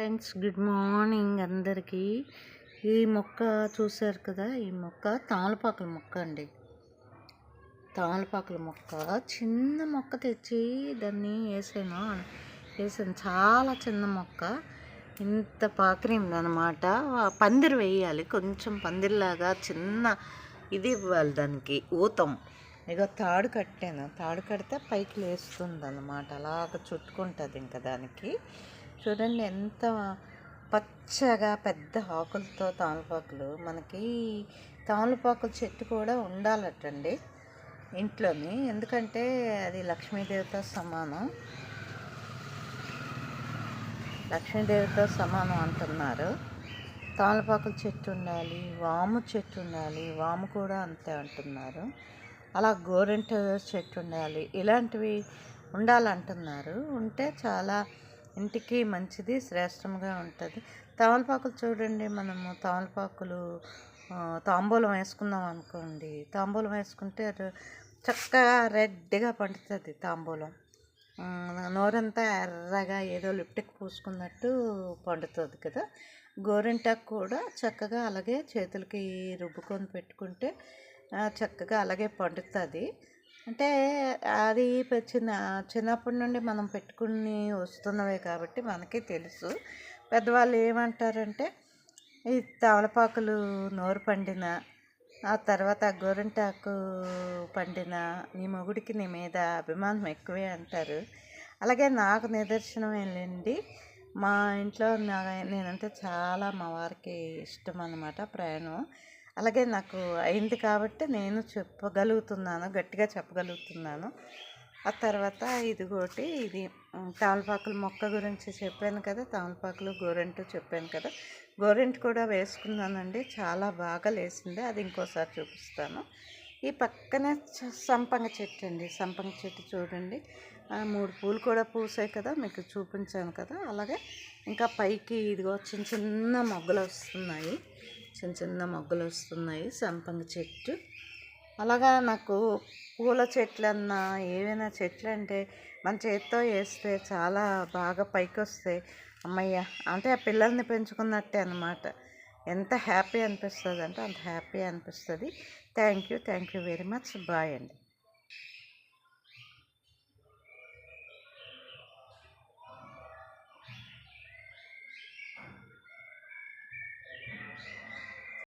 Friends good morning అందరికీ. ఈ మొక్క చూసారు కదా ఈ మొక్క తామలపాకుల మొక్క అండి. తామలపాకుల మొక్క చిన్న మొక్క తెచ్చి దాన్ని వేసాను. వేసాను. చాలా చిన్న మొక్క. ఇంత పాకరింది అనమాట పందిరి వేయాలి. కొంచెం పందిరిలాగా చిన్న ఇది ఇవ్వాలి దానికి ఊతం. ఇక తాడు కట్టాను. తాడు కడితే పైకి లేస్తుంది అనమాట అలాగ చుట్టుకుంటుంది ఇంకా దానికి. చూడండి ఎంత పచ్చగా పెద్ద ఆకులతో తామలపాకులు మనకి తామలపాకుల చెట్టు కూడా ఉండాలటండి ఇంట్లోని. ఎందుకంటే అది లక్ష్మీదేవితో సమానం. లక్ష్మీదేవితో సమానం అంటున్నారు. తామలపాకుల చెట్టు ఉండాలి వాము చెట్టు ఉండాలి వాము కూడా అంతే అంటున్నారు. అలా గోరెంట చెట్టు ఉండాలి ఇలాంటివి ఉండాలంటున్నారు. ఉంటే చాలా ఇంటికి మంచిది శ్రేష్టంగా ఉంటుంది. తమలపాకులు చూడండి మనము తమలపాకులు తాంబూలం వేసుకుందాం అనుకోండి. తాంబూలం వేసుకుంటే చక్కగా రెడ్గా పండుతుంది తాంబూలం. నోరంతా ఎర్రగా ఏదో లిప్టిక్ పూసుకున్నట్టు పండుతుంది కదా. గోరింటాకు కూడా చక్కగా అలాగే చేతులకి రుబ్బుకొని పెట్టుకుంటే చక్కగా అలాగే పండుతుంది. అంటే అది చిన్న చిన్నప్పటి నుండి మనం పెట్టుకుని వస్తున్నవే కాబట్టి మనకి తెలుసు. పెద్దవాళ్ళు ఏమంటారంటే ఈ తమలపాకులు నోరు పండిన ఆ తర్వాత గోరింటాకు పండిన నీ మొగుడికి నీ మీద అభిమానం ఎక్కువే అంటారు. అలాగే నాకు నిదర్శనం ఏంటండి మా ఇంట్లో నా నేనంటే చాలా మా వారికి ఇష్టం అన్నమాట ప్రయాణం. అలాగే నాకు అయింది కాబట్టి నేను చెప్పగలుగుతున్నాను గట్టిగా చెప్పగలుగుతున్నాను. ఆ తర్వాత ఇదిగోటి ఇది తామలపాకుల మొక్క గురించి చెప్పాను కదా తామలపాకులు గోరెంటు చెప్పాను కదా. గోరెంటు కూడా వేసుకున్నానండి చాలా బాగా లేసింది అది ఇంకోసారి చూపిస్తాను. ఈ పక్కనే సంపంగ చెట్టు అండి సంపంగ చెట్టు చూడండి. మూడు పూలు కూడా పూసాయి కదా మీకు చూపించాను కదా. అలాగే ఇంకా పైకి ఇదిగో చిన్న చిన్న మొగ్గలు వస్తున్నాయి. చిన్న చిన్న మొగ్గలు వస్తున్నాయి సంపంగి చెట్టు. అలాగా నాకు పూల చెట్లన్నా ఏవైనా చెట్లు అంటే మన చేతితో వేస్తే చాలా బాగా పైకి వస్తాయి అమ్మయ్య అంటే ఆ పిల్లల్ని పెంచుకున్నట్టే అనమాట ఎంత హ్యాపీ అనిపిస్తుంది అంటే అంత హ్యాపీ అనిపిస్తుంది. Thank you thank you very much. Bye అండి.